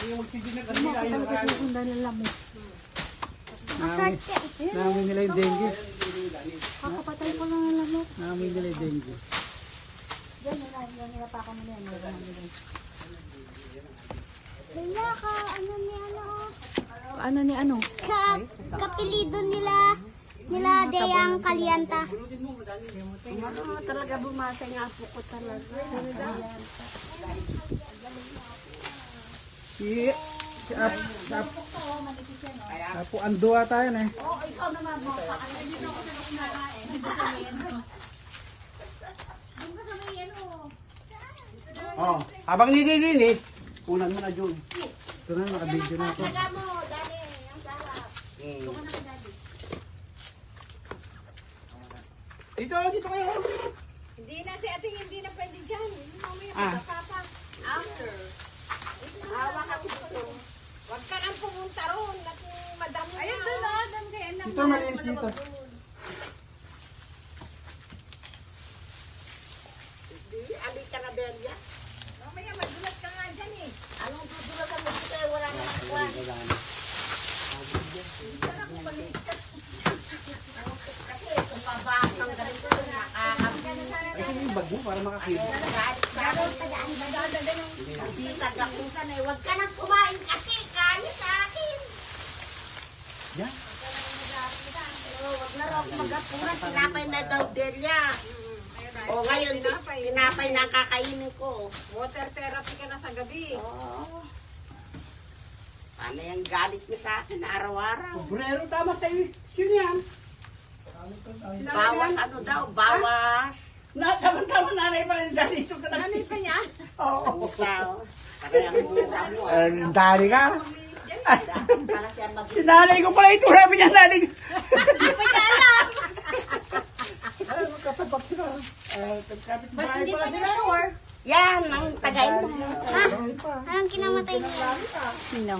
Yung magsigil na Ano kanila, ako yung talaga ano. susundan ng lamok. Namin, namin nila yung dengue. Kakapatay ko lang ng lamok. Namin nila yung dengue. Diyan, nila pa ako muna yan. Wala ka, ano ni ano, Ano ni ano? ka, kapilido nila, nila Deyang Kalyanta. Ano talaga bumasa nga po ko talaga. Si, si Ap, Ap, Apo Andua tayo na eh. Oh, habang nililini, unan mo na Jun. Ito na, nakabidyo na ako. Hmm. Dito, dito kayo. Hindi na si ating hindi na pwede dyan. Mamaya Ah. pagkapapa. After. Awa ka dito. Huwag ka nang pumunta roon. Naku, madami na. Ayun doon, oh. Dito, malinis dito. Alik ka na, Belia. Mamaya, madulas ka nga dyan eh. Anong dudulas mo dito? eh, Wala na nakuha. Kasi kung mabakang ganito, nakakabili. Ay, yung bag mo para makakita. Hindi tagakusan eh. Huwag ka nang kumain kasi kanin sa akin. Yan. Oh, Na raw magapuran. Tinapay na daw Delia. O ngayon, tinapay, tinapay na kakainin ko. Water therapy ka na sa gabi. Oo. Paano yung galit mo sa akin araw-araw? Obrero, tama tayo. Yun yan. Bawas ano daw, bawas. Na, tama-tama nanay pa rin dito ka Nanay pa niya? Oo. Ikaw, ah. Eh, dali ka. Pala siya mag- Si nanay ko pala ito. Sabi niya nanay ko. Ay, magkatapat sila. Eh, kapit bahay pala sila. Yan, ang tagain mo. Ha? Anong kinamatay nila? Sino?